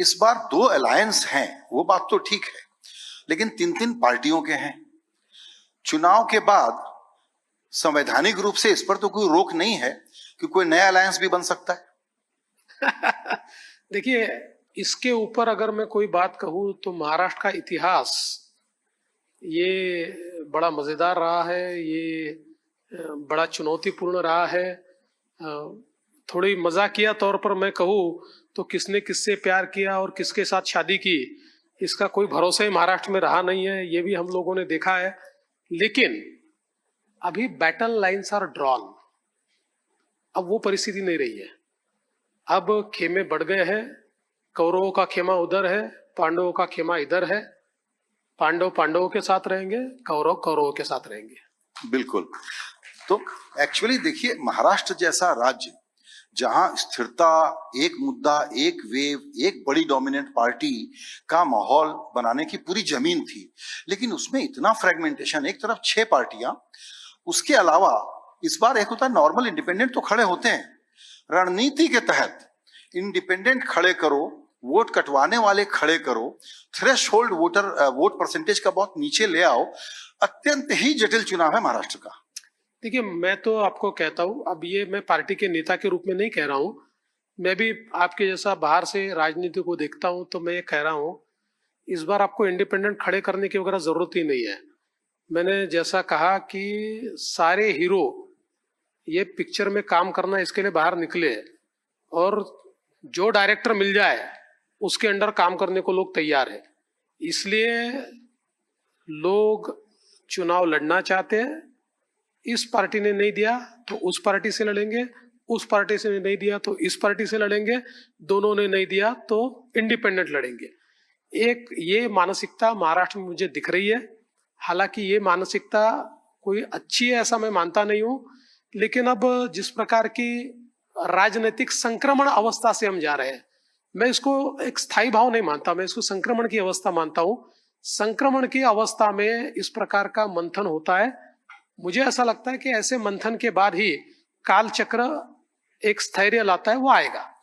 इस बार दो अलायंस हैं, वो बात तो ठीक है, लेकिन तीन तीन पार्टियों के हैं। चुनाव के बाद संवैधानिक रूप से इस पर तो कोई रोक नहीं है कि कोई नया अलायंस भी बन सकता है। देखिए, इसके ऊपर अगर मैं कोई बात कहूँ तो महाराष्ट्र का इतिहास, ये बड़ा मज़ेदार रहा है, ये बड़ा चुनौतीपूर्ण रहा है। थोड़ी मजाकिया तौर पर मैं कहूँ तो किसने किससे प्यार किया और किसके साथ शादी की? इसका कोई भरोसा ही महाराष्ट्र में रहा नहीं है, ये भी हम लोगों ने देखा है। लेकिन अभी बैटल लाइन्स आर ड्रॉन अब वो परिस्थिति नहीं रही है। अब खेमे बढ़ गए हैं, कौरवों का खेमा उधर है, पांडवों का खेमा इधर है। पांडव पांडवों के साथ रहेंगे, कौरव कौरवों के साथ रहेंगे। बिल्कुल। तो एक्चुअली देखिए, महाराष्ट्र जैसा राज्य जहाँ स्थिरता, एक मुद्दा, एक वेव, एक बड़ी डोमिनेंट पार्टी का माहौल बनाने की पूरी ज़मीन थी। लेकिन उसमें इतना फ्रेगमेंटेशन एक तरफ़ छह पार्टियाँ, उसके अलावा इस बार एक होता है नॉर्मल इंडिपेंडेंट तो खड़े होते हैं। रणनीति के तहत इंडिपेंडेंट खड़े करो वोट कटवाने वाले खड़े करो threshold voter vote percentage का बहुत नीचे ले आओ, अत्यंत ही जटिल चुनाव है महाराष्ट्र का। देखिए, मैं तो आपको कहता हूँ, अब ये मैं पार्टी के नेता के रूप में नहीं कह रहा हूँ। मैं भी आपके जैसा बाहर से राजनीति को देखता हूँ तो मैं ये कह रहा हूँ, इस बार आपको इंडिपेंडेंट खड़े करने की वगैरह ज़रूरत ही नहीं है। मैंने जैसा कहा कि सारे हीरो ये पिक्चर में काम करना इसके लिए बाहर निकले और जो डायरेक्टर मिल जाए, उसके अंडर काम करने को लोग तैयार है। इसलिए लोग चुनाव लड़ना चाहते हैं इस पार्टी ने नहीं दिया तो उस पार्टी से लड़ेंगे, उस पार्टी से नहीं दिया तो इस पार्टी से लड़ेंगे, दोनों ने नहीं दिया तो इंडिपेंडेंट लड़ेंगे। एक, ये मानसिकता महाराष्ट्र में मुझे दिख रही है। हालाँकि ये मानसिकता कोई अच्छी है ऐसा मैं मानता नहीं हूँ, लेकिन अब जिस प्रकार की राजनीतिक संक्रमण अवस्था से हम जा रहे हैं, मैं इसको एक स्थायी भाव नहीं मानता, मैं इसको संक्रमण की अवस्था मानता हूँ। संक्रमण की अवस्था में इस प्रकार का मंथन होता है मुझे ऐसा लगता है कि ऐसे मंथन के बाद ही कालचक्र एक स्थैर्य लाता है, वो आएगा।